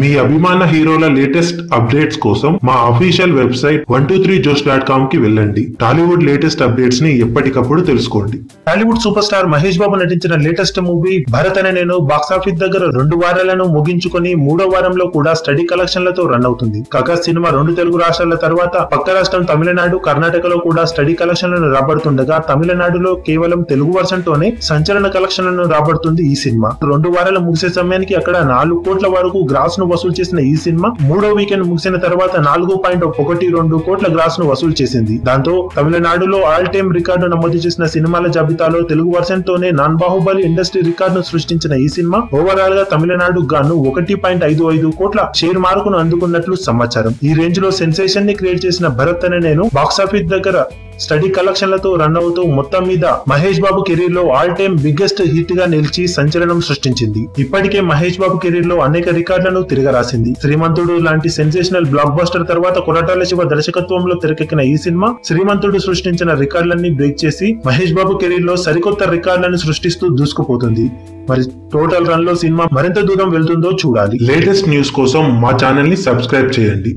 మీ అభిమాన హీరోల latest updates కోసం మా official website one two three josh dot కామ్కి వెళ్ళండి. టాలీవుడ్ లేటెస్ట్ అప్డేట్స్ని ఎప్పటికప్పుడు తెలుసుకోండి. టాలీవుడ్ సూపర్ స్టార్ మహేష్ బాబు నటించిన లేటెస్ట్ మూవీ భరత్ అనే నేను బాక్సాఫీస్ దగ్గర రెండు వారాలను ముగించుకొని మూడో వారంలో కూడా స్టడీ కలెక్షన్లతో రన్ అవుతుంది. కాగా సినిమా రెండు తెలుగు రాష్ట్రాల తర్వాత పక్క రాష్ట్రం తమిళనాడు కర్ణాటకలో కూడా స్టడీ కలెక్షన్లను రాబడుతుండగా తమిళనాడులో కేవలం తెలుగు వర్షన్ తోనే సంచలన కలెక్షన్లను రాబడుతుంది ఈ సినిమా. రెండు వారాలు ముగిసే సమయానికి అక్కడ నాలుగు కోట్ల వరకు గ్రాస్ను వసూలు చేసిన ఈ సినిమా మూడో వీకెండ్ ముగిసిన తర్వాత నాలుగు పాయింట్ ఒకటి రెండు కోట్ల గ్రాస్ను వసూలు చేసింది. దాంతో తమిళనాడులో ఆల్ టైమ్ రికార్డు నమోదు చేసిన సినిమాల జాబితాలో తెలుగు వర్షన్ తోనే నాన్ బాహుబలి ఇండస్ట్రీ రికార్డును సృష్టించిన ఈ సినిమా ఓవరాల్గా తమిళనాడు గాను ఒకటి పాయింట్ ఐదు ఐదు కోట్ల షేర్ మార్కును అందుకున్నట్లు సమాచారం. ఈ రేంజ్లో సెన్సేషన్ని క్రియేట్ చేసిన భరత్ అనే నేను బాక్సాఫీస్ దగ్గర స్టడీ కలెక్షన్లతో రన్ అవుతూ మొత్తం మీద మహేష్ బాబు కెరీర్లో ఆల్ టైమ్ బిగ్గెస్ట్ హిట్గా నిలిచి సంచలనం సృష్టించింది. ఇప్పటికే మహేష్ బాబు కెరీర్లో అనేక రికార్డులను తిరగరాసింది. శ్రీమంతుడు లాంటి సెన్సేషనల్ బ్లాక్ బస్టర్ తర్వాత కొరటాల శివ దర్శకత్వంలో తెరకెక్కిన ఈ సినిమా శ్రీమంతుడు సృష్టించిన రికార్డులన్నీ బ్రేక్ చేసి మహేష్ బాబు కెరీర్లో సరికొత్త రికార్డులను సృష్టిస్తూ దూసుకుపోతుంది. మరి టోటల్ రన్లో సినిమా మరింత దూరం వెళ్తుందో చూడాలి. లేటెస్ట్ న్యూస్ కోసం మా ఛానల్ని సబ్స్క్రైబ్ చేయండి.